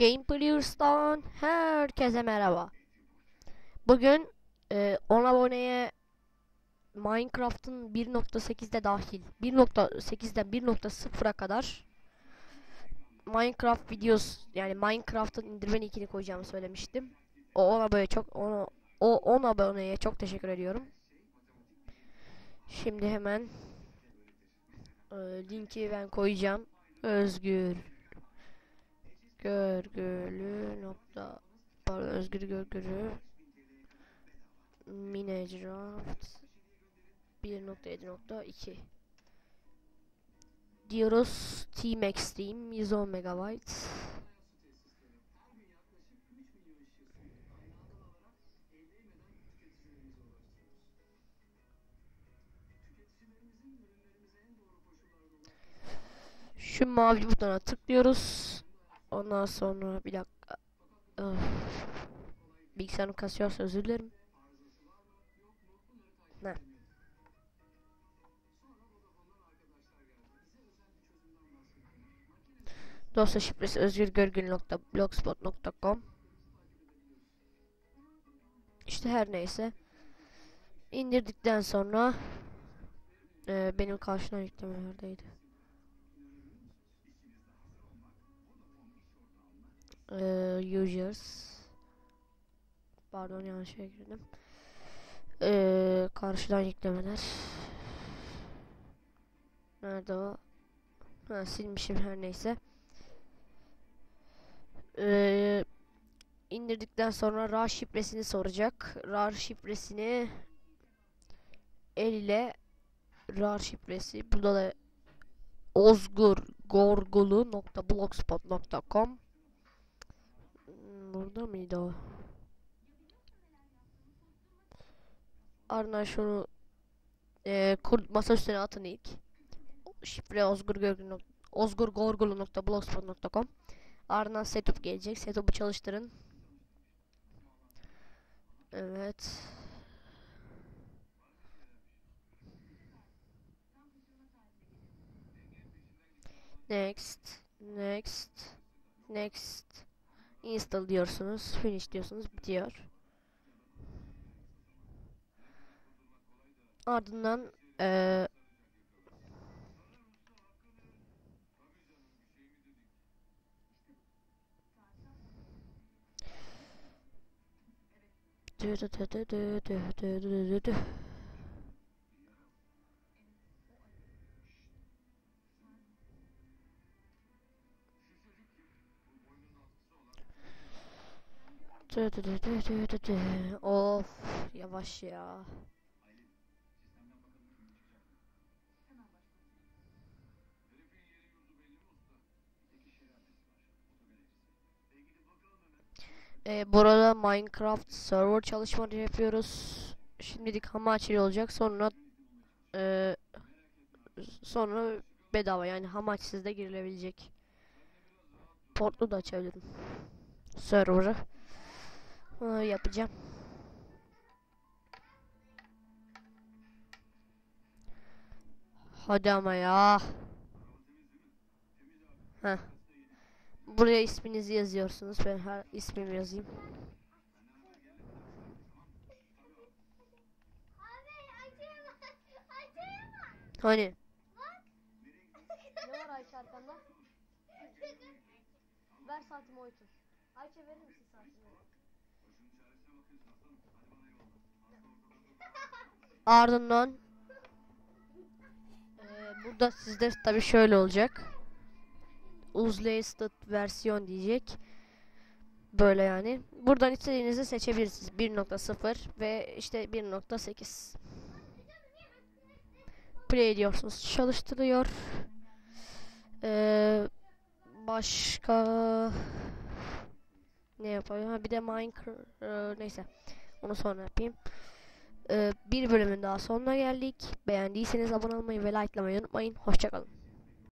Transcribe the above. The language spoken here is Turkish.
Gameplayers'tan herkese merhaba. Bugün e, 10 aboneye Minecraft'ın 1.8'de dahil 1.8'den 1.0'a kadar Minecraft videos yani Minecraft'ın indirme linkini koyacağımı söylemiştim. O 10 aboneye çok ona, o 10 aboneye çok teşekkür ediyorum. Şimdi hemen e, linki ben koyacağım. Özgür Görgülü nokta. Pardon özgür görgülü. Minecraft 1.7.2 diyoruz Team Extreme 110 MB Şu mavi butona tıklıyoruz. Ondan sonra bir dakika. Öf. Bilgisayarım kasıyorsa özür dilerim. Ne? Dosya şifresi özgürgörgün.blogspot.com İşte her neyse. İndirdikten sonra e, benim karşına yükleme users. Pardon yanlış yere girdim. Ee, karşıdan yüklemeler. Nerede o? Ha, silmişim her neyse. Ee, indirdikten sonra rar şifresini soracak. Rar şifresini el ile rar şifresi. Burada da ozgurgorgulu.blogspot.com Burada mıydı o? Ardından şunu e, kur, masa üstüne atın ilk. Şifre ozgurgorgulu ozgurgorgulu.blogspot.com Ardından setup gelecek. Setup'u çalıştırın. Evet. Next. Next. Next install diyorsunuz finish diyorsunuz bitiyor ardından ee, dö dö dö dö dö dö dö dö dö Of yavaş ya. Ee, burada Minecraft server çalışmaları yapıyoruz. Şimdilik hamaçlı olacak. Sonra e, sonra bedava yani hamaçsız da girilebilecek. Portlu da açabilirim. Server'ı. Ee, yapacağım. Hadi ama ya. Heh. Buraya isminizi yazıyorsunuz. Ben her ismimi yazayım. Hani? Ne var Ayça arkanda? Ver saatimi Oytun. Ayça verir misin saatimi? Ardından eee, burada sizde tabi şöyle olacak. Uzlasted versiyon diyecek. Böyle yani. Buradan istediğinizi seçebilirsiniz. 1.0 ve işte 1.8. Play diyorsunuz. Çalıştırıyor. Eee, başka ne yapayım? Ha, bir de Minecraft eee, neyse. Onu sonra yapayım. Ee, bir bölümün daha sonuna geldik. Beğendiyseniz abone olmayı ve likelamayı unutmayın. Hoşçakalın.